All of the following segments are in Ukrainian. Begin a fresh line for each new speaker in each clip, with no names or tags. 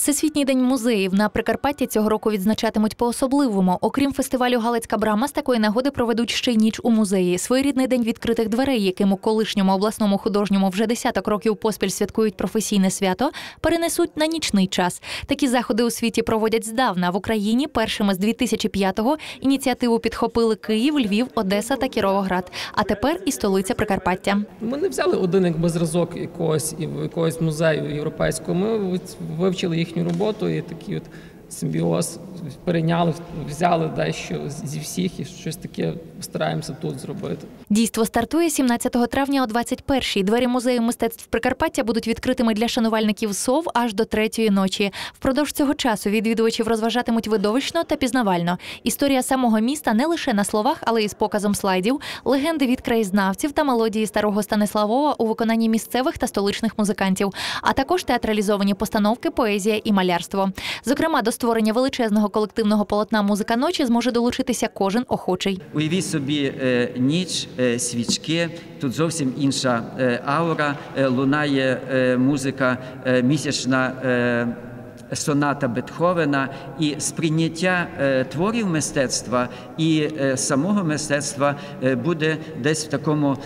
Всесвітній день музеїв на Прикарпатті цього року відзначатимуть по-особливому. Окрім фестивалю Галицька брама, з такої нагоди проведуть ще й ніч у музеї. Своєрідний день відкритих дверей, яким у колишньому обласному художньому вже десяток років поспіль святкують професійне свято, перенесуть на нічний час. Такі заходи у світі проводять здавна. В Україні першими з 2005-го ініціативу підхопили Київ, Львів, Одеса та Кіровоград. А тепер і столиця Прикарпаття.
Ми не взяли один якби зразок якогось і- якогось музею європейського. Ми вивчили їхню роботу і такі от симбіоз перейняли, взяли дещо зі всіх і щось таке стараємося тут зробити.
Дійство стартує 17 травня о 21-й. Двері музею мистецтв Прикарпаття будуть відкритими для шанувальників сов аж до третьої ночі. Впродовж цього часу відвідувачів розважатимуть видовищно та пізнавально. Історія самого міста не лише на словах, але й з показом слайдів, легенди від краєзнавців та мелодії старого Станиславова у виконанні місцевих та столичних музикантів, а також театралізовані постановки, поезія і малярство. Зокрема, до створення величезного колективного полотна Музика ночі зможе долучитися кожен охочий.
Уявіть собі е, ніч, е, свічки, тут зовсім інша е, аура, лунає музика місячна. Соната Бетховена і сприйняття творів мистецтва і самого мистецтва буде десь в такому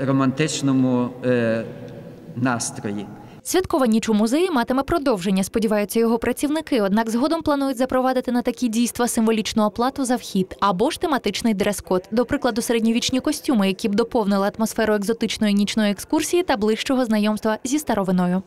романтичному настрої.
Святкова ніч у музеї матиме продовження, сподіваються його працівники. Однак згодом планують запровадити на такі дійства символічну оплату за вхід або ж тематичний дрес-код. До прикладу, середньовічні костюми, які б доповнили атмосферу екзотичної нічної екскурсії та ближчого знайомства зі старовиною.